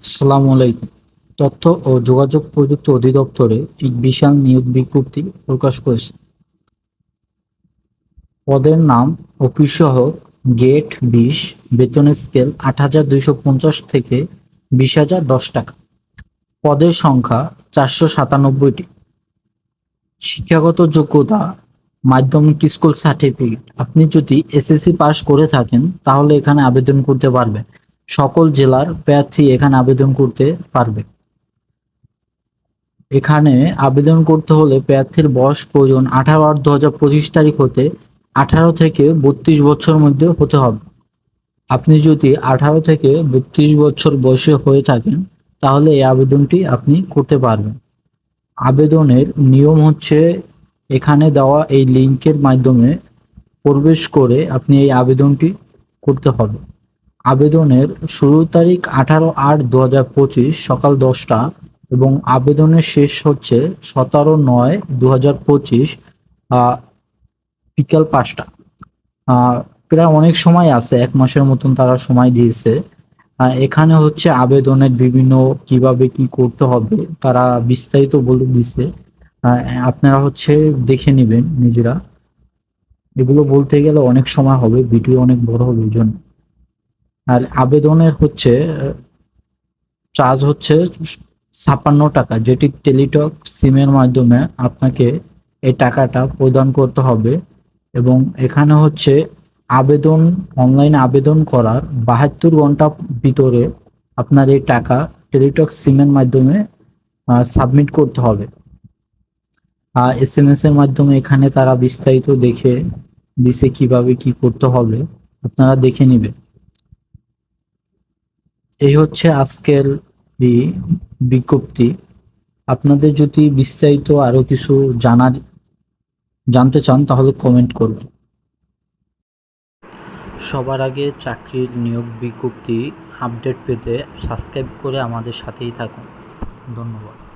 আসসালামু আলাইকুম। তথ্য ও যোগাযোগ প্রযুক্তি অধিদপ্তরে এক বিশাল নিয়োগ বিজ্ঞপ্তি প্রকাশ করেছে। পদের নাম অফিস সহ গেট বিশ বেতনের স্কেল আট হাজার দুইশো পঞ্চাশ থেকে বিশ হাজার দশ টাকা। পদের সংখ্যা চারশো সাতানব্বইটি। শিক্ষাগত যোগ্যতা, মাধ্যমিক স্কুল সার্টিফিকেট। আপনি যদি এসএসসি পাস করে থাকেন, তাহলে এখানে আবেদন করতে পারবেন। সকল জেলার প্রার্থী এখানে আবেদন করতে পারবে। এখানে আবেদন করতে হলে প্রার্থীর বয়স প্রয়োজন আঠারো আট দু হাজার পঁচিশ তারিখ হতে আঠারো থেকে বত্রিশ বছর মধ্যে হতে হবে। আপনি যদি আঠারো থেকে বত্রিশ বছর বয়সে হয়ে থাকেন, তাহলে এই আবেদনটি আপনি করতে পারবেন। আবেদনের নিয়ম হচ্ছে এখানে দেওয়া এই লিঙ্কের মাধ্যমে প্রবেশ করে আপনি এই আবেদনটি করতে হবে। আবেদনের শুরু তারিখ আঠারো আট দু হাজার পঁচিশ সকাল দশটা এবং আবেদনের শেষ হচ্ছে সতেরো নয় দু হাজার পঁচিশ বিকাল পাঁচটা। প্রায় অনেক সময় আছে, এক মাসের মতন তারা সময় দিয়েছে। এখানে হচ্ছে আবেদনের বিভিন্ন কীভাবে কি করতে হবে তারা বিস্তারিত বলে দিছে। আপনারা হচ্ছে দেখে নেবেন নিজেরা। এগুলো বলতে গেলে অনেক সময় হবে, ভিডিও অনেক বড় হবে, এই জন্য। আর আবেদনের হচ্ছে, চার্জ হচ্ছে ছাপ্পান্ন টাকা, যেটি টেলিটক সিমের মাধ্যমে আপনাকে এই টাকাটা প্রদান করতে হবে। এবং এখানে হচ্ছে আবেদন, অনলাইনে আবেদন করার বাহাত্তর ঘণ্টা ভিতরে আপনার এই টাকা টেলিটক সিমের মাধ্যমে সাবমিট করতে হবে। এস এম এস এর মাধ্যমে এখানে তারা বিস্তারিত দেখে, দিছে কীভাবে কি করতে হবে, আপনারা দেখে নেবেন এই হচ্ছে আজকের বিজ্ঞপ্তি। আপনাদের যদি বিস্তারিত আরও কিছু জানার, জানতে চান, তাহলে কমেন্ট করুন সবার আগে চাকরির নিয়োগ বিজ্ঞপ্তি আপডেট পেতে সাবস্ক্রাইব করে আমাদের সাথেই থাকুন। ধন্যবাদ।